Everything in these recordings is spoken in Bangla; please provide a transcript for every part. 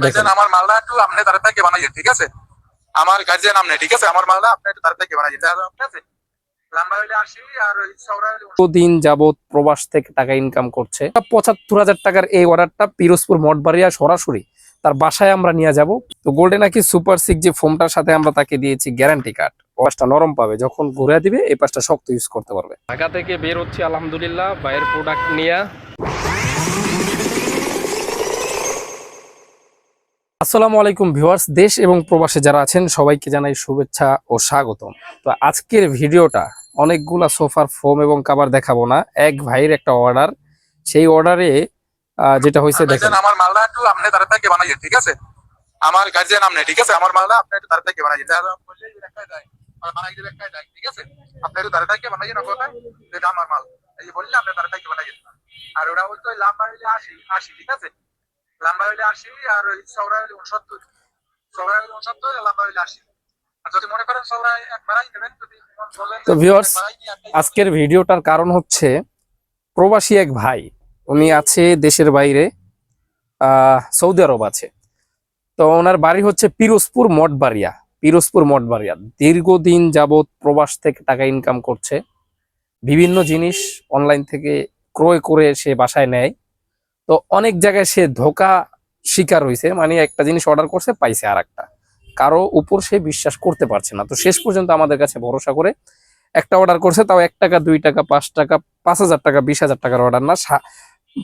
গার্জিয়ান আমার মালটা একটু আপনি তাড়াতাড়ি বানাইয়ে ঠিক আছে? আমার গার্জিয়ান আপনি ঠিক আছে? আমার মালটা আপনি একটু তাড়াতাড়ি বানাইয়ে ঠিক আছে দিন যাবত প্রবাস থেকে টাকা ইনকাম করছে? পঁচাত্তর হাজার টাকার এই অর্ডারটা পিরোজপুর মঠবাড়িয়া সরাসরি তার বাসায় আমরা নিয়ে যাব। তো গোল্ডে নাকি সুপার সিক্স যে ফোমটার সাথে আমরা তাকে দিয়েছি গ্যারান্টি কার্ড পাশটা নরম পাবে যখন ঘুরে দিবে এই পাশটা শক্ত ইউজ করতে পারবে। ঢাকা থেকে বের হচ্ছে আলহামদুলিল্লাহ বাইরের প্রোডাক্ট নিয়ে। আসসালামু আলাইকুম ভিউয়ার্স দেশ এবং প্রবাসে যারা আছেন সবাইকে জানাই শুভেচ্ছা ও স্বাগতম। তো আজকের ভিডিওটা অনেকগুলা সোফার ফোম এবং কাবার দেখাবো না এক ভাইয়ের একটা অর্ডার। সেই অর্ডারে যেটা হয়েছে দেখেন। আমার মালটা একটু আপনি তাড়াতাড়ি বানাইয়ে ঠিক আছে? আমার গার্জিয়ান আপনি ঠিক আছে? আমার মালটা আপনি একটু তাড়াতাড়ি বানাইয়ে তাহলে বললে দেয় আর বানাই দিলে একটা দেয় ঠিক আছে? আপনি একটু তাড়াতাড়ি বানাইয়ে না কোথায়। এটা আমার মাল। এই বললে আপনি তাড়াতাড়ি বানাইয়ে আর ওরা বলতো লম্বা হইলে আসি আশি ঠিক আছে? লম্বা হইলে আশি আর ওই হইলে উনসত্তর হইলে উনসত্তর লম্বা হইলে আশি। তো একটাই আজকের ভিডিওটার কারণ হচ্ছে প্রবাসী এক ভাই। উনি আছে দেশের বাইরে আহ, সৌদি আরব আছে। তো ওনার বাড়ি হচ্ছে পিরোজপুর মঠবাড়িয়া পিরোজপুর মঠবাড়িয়া। দীর্ঘদিন যাবৎ প্রবাস থেকে টাকা ইনকাম করছে। বিভিন্ন জিনিস অনলাইন থেকে ক্রয় করে সে বাসায় নেয়। তো অনেক জায়গায় সে ধোকা শিকার হয়েছে মানে একটা জিনিস অর্ডার করছে, পাইছে আর একটা কারও উপর সে বিশ্বাস করতে পারছে না। তো শেষ পর্যন্ত আমাদের কাছে ভরসা করে একটা অর্ডার করছে, তাও এক টাকা, দুই টাকা, পাঁচ টাকা, পাঁচ হাজার টাকা, বিশ হাজার টাকার অর্ডার না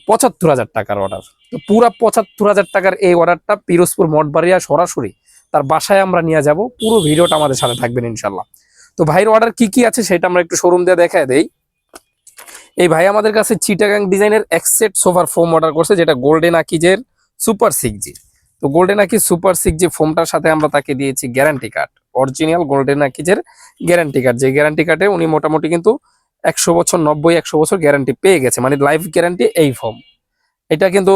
পঁচাত্তর হাজার টাকার অর্ডার তো পুরা পঁচাত্তর হাজার টাকার এই অর্ডারটা পিরোজপুর, মঠবাড়িয়া সরাসরি তার বাসায় আমরা নিয়ে যাব। পুরো ভিডিওটা আমাদের সাথে থাকবেন ইনশাল্লাহ তো ভাইয়ের অর্ডার কি কি আছে সেটা আমরা একটু শোরুম দিয়ে দেখায় দেই। এই ভাই আমাদের কাছে চিটাগাং ডিজাইনের এক্সেট সোফার ফোম অর্ডার করছে, যেটা গোল্ডেন আকিজের সুপার সিক্স জি তো গোল্ডেন আকি সুপার সিক্স জি ফোমটার সাথে আমরা তাকে দিয়েছি গ্যারান্টি কার্ড অরিজিনাল গোল্ডেন আকিজের গ্যারান্টি কার্ড যে গ্যারান্টি কার্ডে উনি মোটামুটি কিন্তু একশো বছর, নব্বই, একশো বছর গ্যারান্টি পেয়ে গেছে মানে লাইফ গ্যারান্টি এই ফোম এটা কিন্তু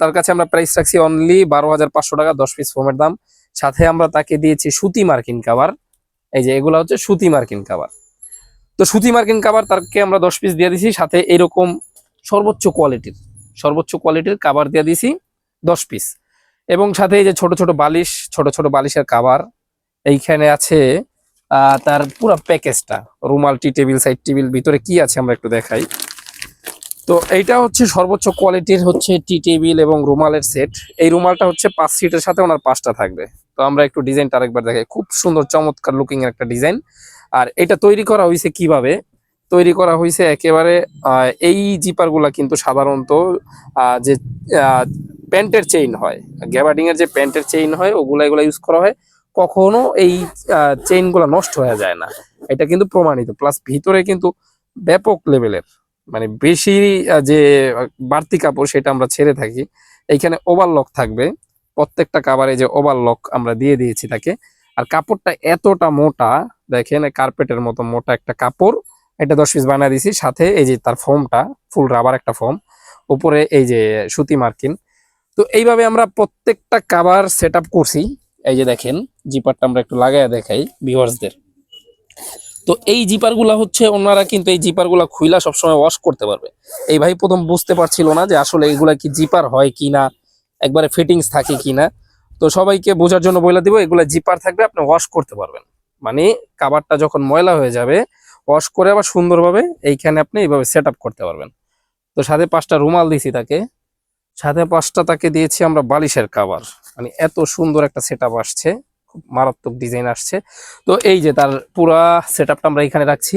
তার কাছে আমরা প্রাইস রাখছি অনলি বারো হাজার পাঁচশো টাকা, দশ পিস ফোমের দাম। সাথে আমরা তাকে দিয়েছি সুতি মার্কিন কাভার এই যে এগুলা হচ্ছে সুতি মার্কিন কাভার তো সুতি মার্কিন কাবার তারকে আমরা দশ পিস দিয়ে দিছি, সাথে এরকম সর্বোচ্চ কোয়ালিটির সর্বোচ্চ কোয়ালিটির কাভার দিয়ে দিছি দশ পিস এবং সাথে এই যে ছোট ছোট বালিশ, ছোট ছোট বালিশের কাবার এইখানে আছে তার পুরো প্যাকেজটা। রুমাল, টি টেবিল সাইড টেবিল, ভিতরে কি আছে আমরা একটু দেখাই। তো এইটা হচ্ছে সর্বোচ্চ কোয়ালিটির হচ্ছে টি টেবিল এবং রুমালের সেট এই রুমালটা হচ্ছে পাঁচ সিটের সাথে ওনার পাঁচটা থাকবে। তো আমরা একটু ডিজাইনটা আরেকবার দেখাই। খুব সুন্দর, চমৎকার লুকিং এর একটা ডিজাইন আর এটা তৈরি করা হয়েছে কীভাবে? তৈরি করা হয়েছে একেবারে এই জিপারগুলা কিন্তু সাধারণত যে প্যান্টের চেইন হয় গ্যাবার্ডিং এর যে প্যান্টের চেইন হয়, ওগুলা এগুলা ইউজ করা হয়, কখনো এই চেইনগুলা নষ্ট হয়ে যায় না। এটা কিন্তু প্রমাণিত প্লাস ভিতরে কিন্তু ব্যাপক লেভেলের মানে বেশি যে বাড়তি কাপড় সেটা আমরা ছেড়ে থাকি, এইখানে ওভারলক থাকবে, প্রত্যেকটা কাবারে যে ওভারলক আমরা দিয়ে দিয়েছি তাকে, আর কাপড়টা এতটা মোটা দেখেন কার্পেটের মতো মোটা একটা কাপড়। এটা দশ পিস বানিয়ে দিয়েছি সাথে এই যে তার ফোমটা, ফুল রাবার একটা ফোম। উপরে এই যে সুতি মার্কিন। তো এইভাবে আমরা প্রত্যেকটা কাবার সেট করছি। এই যে দেখেন জিপারটা আমরা একটু লাগায় দেখাই ভিউয়ার্সদের তো এই জিপারগুলা হচ্ছে, ওনারা কিন্তু এই জিপারগুলা খুইলা সবসময় ওয়াশ করতে পারবে। এই ভাই প্রথম বুঝতে পারছিল না যে আসলে এগুলা কি জিপার হয় কিনা একবারে ফিটিংস থাকে কিনা তো সবাইকে বোঝার জন্য বলে দিব, এগুলা জিপার থাকবে আপনি ওয়াশ করতে পারবেন। মানে কাবারটা যখন ময়লা হয়ে যাবে ওয়াশ করে আবার সুন্দরভাবে এইখানে আপনি এইভাবে সেট করতে পারবেন। তো সাথে পাঁচটা রুমাল দিয়েছি তাকে। সাথে পাঁচটা তাকে দিয়েছি আমরা বালিশের কাবার মানে এত সুন্দর একটা সেট আসছে, খুব মারাত্মক ডিজাইন আসছে। তো এই যে তার পুরা সেট আমরা এখানে রাখছি।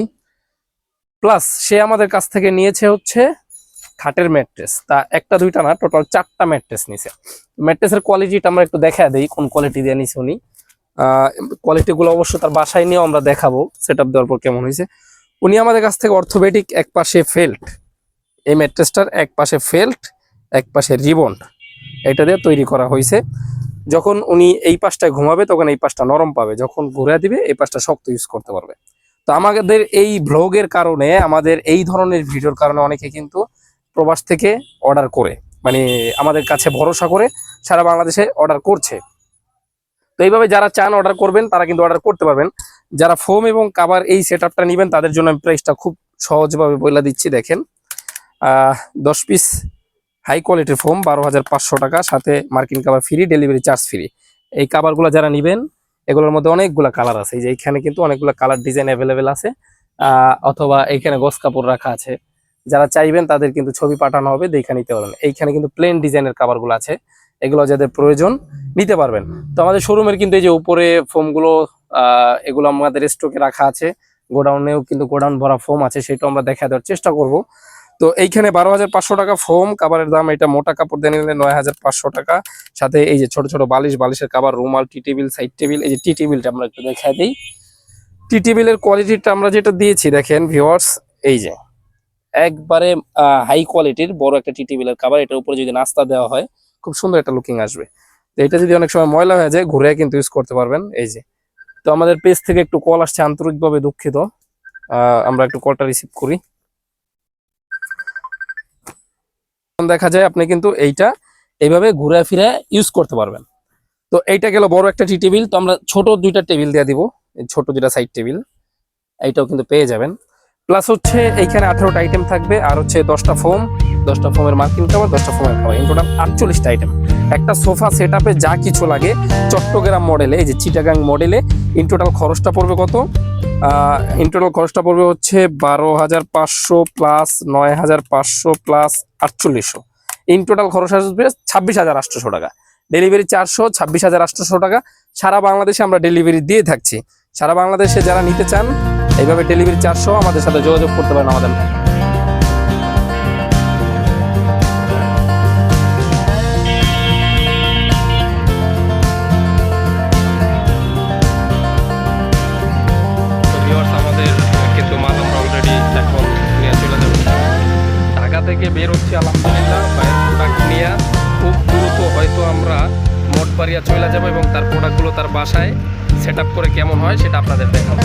প্লাস সে আমাদের কাছ থেকে নিয়েছে হচ্ছে খাটের ম্যাট্রেস তা একটা, দুইটা না টোটাল চারটা ম্যাট্রেস নিছে। ম্যাট্রেসের কোয়ালিটিটা আমরা একটু দেখা দেই, কোন কোয়ালিটি দিয়ে নিছে উনি। কোয়ালিটি গুলো অবশ্য তার বাসায় নিয়েও আমরা দেখাবো সেট আপ দেওয়ার পর কেমন হয়েছে। উনি আমাদের কাছ থেকে অর্থোপেডিক এক পাশে ফেল্ট এই ম্যাট্রেসটার এক পাশে ফেল্ট এক পাশে রিবন্ড এটা দিয়ে তৈরি করা হয়েছে। যখন উনি এই পাশটায় ঘুমাবে, তখন এই পাশটা নরম পাবে। যখন ঘুরে দিবে, এই পাশটা শক্ত ইউজ করতে পারবে। তো আমাদের এই ভ্লগের কারণে, আমাদের এই ধরনের ভিডিওর কারণে অনেকে কিন্তু প্রবাস থেকে অর্ডার করে মানে আমাদের কাছে ভরসা করে সারা বাংলাদেশে অর্ডার করছে। তো এইভাবে যারা চান অর্ডার করবেন, তারা কিন্তু অর্ডার করতে পারবেন। যারা ফোম এবং কাবার এই সেট আপটা নেবেন, তাদের জন্য আমি প্রাইসটা খুব সহজভাবে বলে দিচ্ছি, দেখেন। দশ পিস হাই কোয়ালিটির ফোম বারো হাজার পাঁচশো টাকা, সাথে মার্কিন কাবার ফ্রি ডেলিভারি চার্জ ফ্রি এই কাবারগুলো যারা নেবেন, এগুলোর মধ্যে অনেকগুলো কালার আছে। এই যে এখানে কিন্তু অনেকগুলো কালার ডিজাইন অ্যাভেলেবেল আছে। অথবা এইখানে গোস কাপড় রাখা আছে। যারা চাইবেন, তাদের কিন্তু ছবি পাঠানো হবে, দেখে নিতে পারবেন। এইখানে কিন্তু প্লেন ডিজাইনের কাভারগুলো আছে। এগুলো যাদের প্রয়োজন নিতে পারবেন। তো আমাদের শোরুমের কিন্তু এই যে উপরে ফোমগুলো এগুলো আমাদের স্টকে রাখা আছে। গোডাউনেও কিন্তু গোডাউন ভরা ফোম আছে সেটা আমরা দেখা দেওয়ার চেষ্টা করব। তো এইখানে বারো হাজার পাঁচশো টাকা ফোম কাবারের দাম এটা মোটা কাপড় দিয়ে নিলে নয় হাজার পাঁচশো টাকা। সাথে এই যে ছোট ছোট বালিশ, বালিশের কাবার রুমাল টি টেবিল সাইড টেবিল এই যে টি টেবিলটা আমরা একটু দেখা দিই। টি টেবিলের কোয়ালিটিটা আমরা যেটা দিয়েছি, দেখেন ভিওয়ার্স এই যে। একবারে হাই কোয়ালিটির বড় একটা টি টেবিলের কাবার এটার উপরে যদি নাস্তা দেওয়া হয় খুব সুন্দর একটা লুকিং আসবে। তো এটা যদি অনেক সময় ময়লা হয়ে যায়, ঘুরে কিন্তু ইউজ করতে পারবেন, এই যে। তো আমাদের পেজ থেকে একটু কল আসছে আন্তরিকভাবে দুঃখিত। আমরা একটু কলটা রিসিভ করি। দেখা যায় আপনি কিন্তু এইটা এইভাবে ঘুরে ফিরে ইউজ করতে পারবেন। তো এইটা গেল বড় একটা টি টেবিল তো আমরা ছোট দুইটা টেবিল দিয়ে দিব ছোট দুইটা সাইড টেবিল এইটাও কিন্তু পেয়ে যাবেন। প্লাস হচ্ছে এইখানে আঠারোটা আইটেম থাকবে, আর হচ্ছে দশটা ফোম দশটা ফোমের মার্কিং কাভার দশটা ফোমের কাভার ইন টোটাল আটচল্লিশটা আইটেম একটা সোফা সেট যা কিছু লাগে, চট্টগ্রাম মডেলে এই যে চিটাগাং মডেলে ইন টোটাল খরচটা পড়বে কত? ইন টোটাল খরচটা পড়বে হচ্ছে বারো হাজার পাঁচশো প্লাস নয় হাজার পাঁচশো প্লাস আটচল্লিশশো। ইন টোটাল খরচ আসবে ছাব্বিশ হাজার আটশোশো টাকা। ডেলিভারি চারশো, ছাব্বিশ হাজার আটশোশো টাকা। সারা বাংলাদেশে আমরা ডেলিভারি দিয়ে থাকছি। সারা বাংলাদেশে যারা নিতে চান, এইভাবে ডেলিভারি চারশো আমাদের সাথে যোগাযোগ করতে পারেন আমাদের প্রোডাক্টগুলো তার বাসায় সেট করে কেমন হয় সেটা আপনাদের দেখাবো।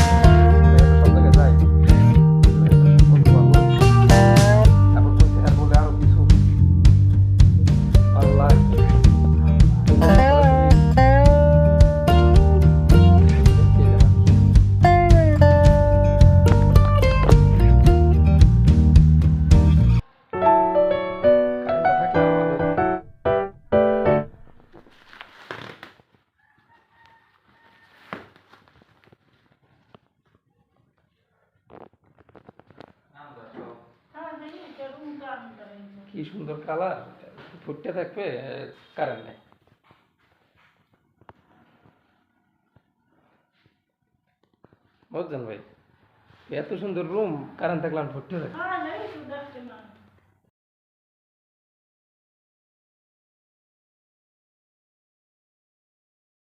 কি সুন্দর কালার? ফুটতে থাকবে কারেন্ট নেই। বুঝছেন ভাই? এত সুন্দর রুম কারেন্ট আমি ফুটতে থাকবে